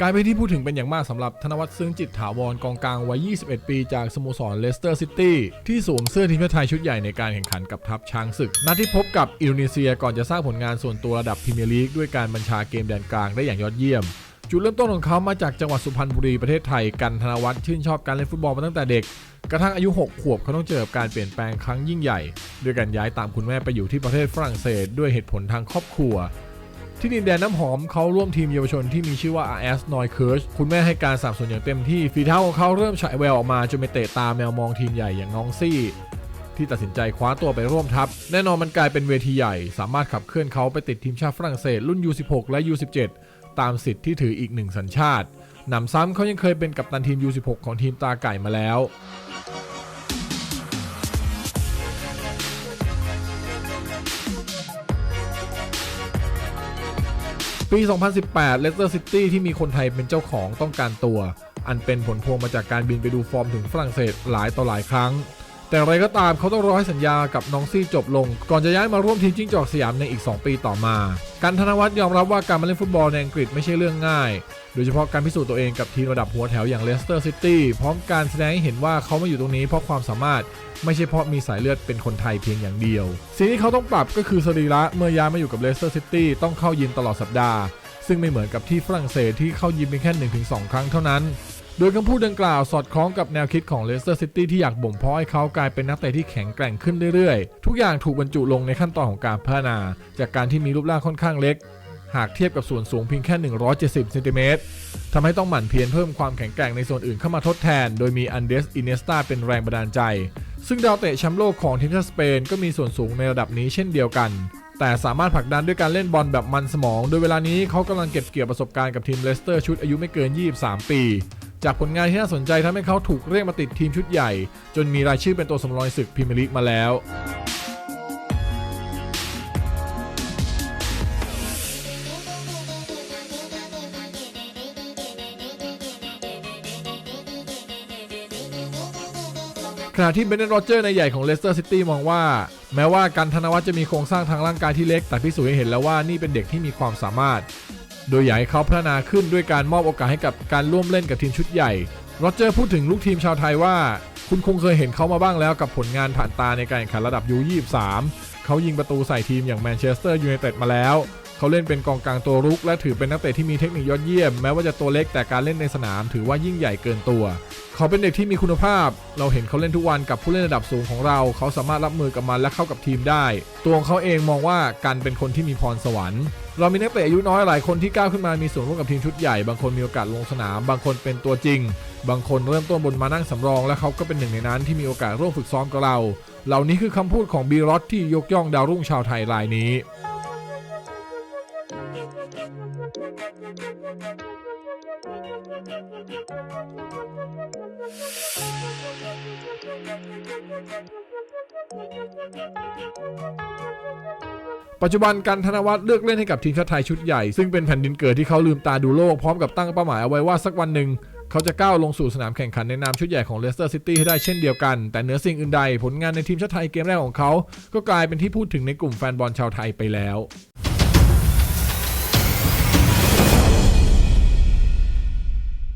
กลายเป็นที่พูดถึงเป็นอย่างมากสำหรับธนวัฒน์ซึ้งจิตถาวรกองกลางวัย 21 ปีจากสโมสรเลสเตอร์ซิตี้ที่สวมเสื้อทีมชาติไทยชุดใหญ่ในการแข่งขันกับทัพช้างศึก นัดที่พบกับอินโดนีเซียก่อนจะสร้างผลงานส่วนตัวระดับพรีเมียร์ลีกด้วยการบัญชาเกมแดนกลางได้อย่างยอดเยี่ยม จุดเริ่มต้นของเขามาจากจังหวัดสุพรรณบุรีประเทศไทยกันธนวัฒน์ชื่นชอบการเล่นฟุตบอลมาตั้งแต่เด็ก กระทั่งอายุ 6 ขวบเขาต้องเจอกับการเปลี่ยนแปลงครั้งยิ่งใหญ่ ด้วยการย้ายตามคุณแม่ไปอยู่ที่ประเทศฝรั่งเศส ด้วยเหตุผลทางครอบครัว ที่ดินแดนน้ำหอมเขาร่วมทีมเยาวชนที่มีชื่อว่า RS n o i k i r c h คุณแม่ให้การสนับสนุนอย่างเต็มที่ฝีเท้าของเขาเริ่มฉายแววออกมาจนไปเตะตาแมวมองทีมใหญ่อย่างน้องซี่ที่ตัดสินใจคว้าตัวไปร่วมทัพ แน่นอนมันกลายเป็นเวทีใหญ่ สามารถขับเคลื่อนเขาไปติดทีมชาติฝรั่งเศสรุ่น U16 และ U17 ตามสิทธิ์ที่ถืออีกหนึ่งสัญชาติหนำซ้ำเขายังเคยเป็นกัปตันทีม U16 ของทีมตาไก่มาแล้วปี 2018 เลสเตอร์ซิตี้ที่มีคนไทยเป็นเจ้าของต้องการตัว อันเป็นผลพวงมาจากการบินไปดูฟอร์มถึงฝรั่งเศสหลายต่อหลายครั้ง แต่อะไรก็ตามเขาต้องรอให้สัญญากับน้องซี่จบลง ก่อนจะย้ายมาร่วมทีมจิ้งจอกสยามในอีก 2 ปีต่อมา การธนวัฒน์ยอมรับว่าการมาเล่นฟุตบอลในอังกฤษไม่ใช่เรื่องง่าย โดยเฉพาะการพิสูจน์ตัวเองกับทีมระดับหัวแถวอย่างเลสเตอร์ซิตี้พร้อมการแสดงให้เห็นว่าเขามาอยู่ตรงนี้เพราะความสามารถไม่ใช่เพราะมีสายเลือดเป็นคนไทยเพียงอย่างเดียว สิ่งที่เขาต้องปรับก็คือสรีระเมื่อย้ายมาอยู่กับเลสเตอร์ซิตี้ต้องเข้ายิมตลอดสัปดาห์ ซึ่งไม่เหมือนกับที่ฝรั่งเศสที่เข้ายิมเพียงแค่1-2 ครั้งเท่านั้น โดยคำพูดดังกล่าวสอดคล้องกับแนวคิดของเลสเตอร์ซิตี้ที่อยากบ่มเพาะให้เขากลายเป็นนักเตะที่แข็งแกร่งขึ้นเรื่อยๆ ทุกอย่างถูกบรรจุลงในขั้นตอนของการพัฒนา จากการที่มีรูปร่างค่อนข้างเล็ก หากเทียบกับส่วนสูงเพียงแค่ 170เซนติเมตรทำให้ต้องหมั่นเพียรเพิ่มความแข็งแกร่งในส่วนอื่นเข้ามาทดแทน โดยมีอันเดสอินเนสตาเป็นแรงบันดาลใจ ซึ่งดาวเตะแชมป์โลกของทีมชาติสเปนก็มีส่วนสูงในระดับนี้เช่นเดียวกันแต่สามารถผลักดันด้วยการเล่นบอลแบบมันสมอง โดยเวลานี้เขากำลังเก็บเกี่ยวประสบการณ์กับทีมเลสเตอร์ชุดอายุไม่เกิน 23 ปี จากผลงานที่น่าสนใจทำให้เขาถูกเรียกมาติดทีมชุดใหญ่ จนมีรายชื่อเป็นตัวสำรองศึกพรีเมียร์ลีกมาแล้วขณะที่เบนเนตโรเจอร์ในใหญ่ของเลสเตอร์ซิตี้มองว่า แม้ว่ากันธนวัฒน์จะมีโครงสร้างทางร่างกายที่เล็ก แต่พิสูจน์ให้เห็นแล้วว่านี่เป็นเด็กที่มีความสามารถ โดยอยากให้เขาพัฒนาขึ้นด้วยการมอบโอกาสให้กับการร่วมเล่นกับทีมชุดใหญ่โรเจอร์พูดถึงลูกทีมชาวไทยว่า คุณคงเคยเห็นเขามาบ้างแล้วกับผลงานผ่านตาในการแข่งขันระดับยู23เขายิงประตูใส่ทีมอย่างแมนเชสเตอร์ยูไนเต็ดมาแล้ว เขาเล่นเป็นกองกลางตัวรุก และถือเป็นนักเตะที่มีเทคนิคยอดเยี่ยม แม้ว่าจะตัวเล็กแต่การเล่นในสนามถือว่ายิ่งใหญ่เกินตัว เขาเป็นเด็กที่มีคุณภาพ เราเห็นเขาเล่นทุกวันกับผู้เล่นระดับสูงของเรา เขาสามารถรับมือกับมันและเข้ากับทีมได้ ตัวของเขาเองมองว่ากันเป็นคนที่มีพรสวรรค์เรามีนักเตะอายุน้อยหลายคนที่ก้าวขึ้นมามีส่วนร่วมกับทีมชุดใหญ่ บางคนมีโอกาสลงสนาม บางคนเป็นตัวจริง บางคนเริ่มต้นบนมานั่งสำรอง และเขาก็เป็นหนึ่งในนั้นที่มีโอกาสร่วมฝึกซ้อมกับเรา เหล่านี้คือคำพูดของบีรอตที่ยกย่องดาวรุ่งชาวไทยรายนี้ ปัจจุบันกันธนวัฒน์เลือกเล่นให้กับทีมชาติไทยชุดใหญ่ ซึ่งเป็นแผ่นดินเกิดที่เขาลืมตาดูโลกพร้อมกับตั้งเป้าหมายเอาไว้ว่าสักวันหนึ่ง เขาจะก้าวลงสู่สนามแข่งขันในนามชุดใหญ่ของเลสเตอร์ซิตี้ให้ได้เช่นเดียวกัน แต่เหนือสิ่งอื่นใด ผลงานในทีมชาติไทยเกมแรกของเขา ก็กลายเป็นที่พูดถึงในกลุ่มแฟนบอลชาวไทยไปแล้ว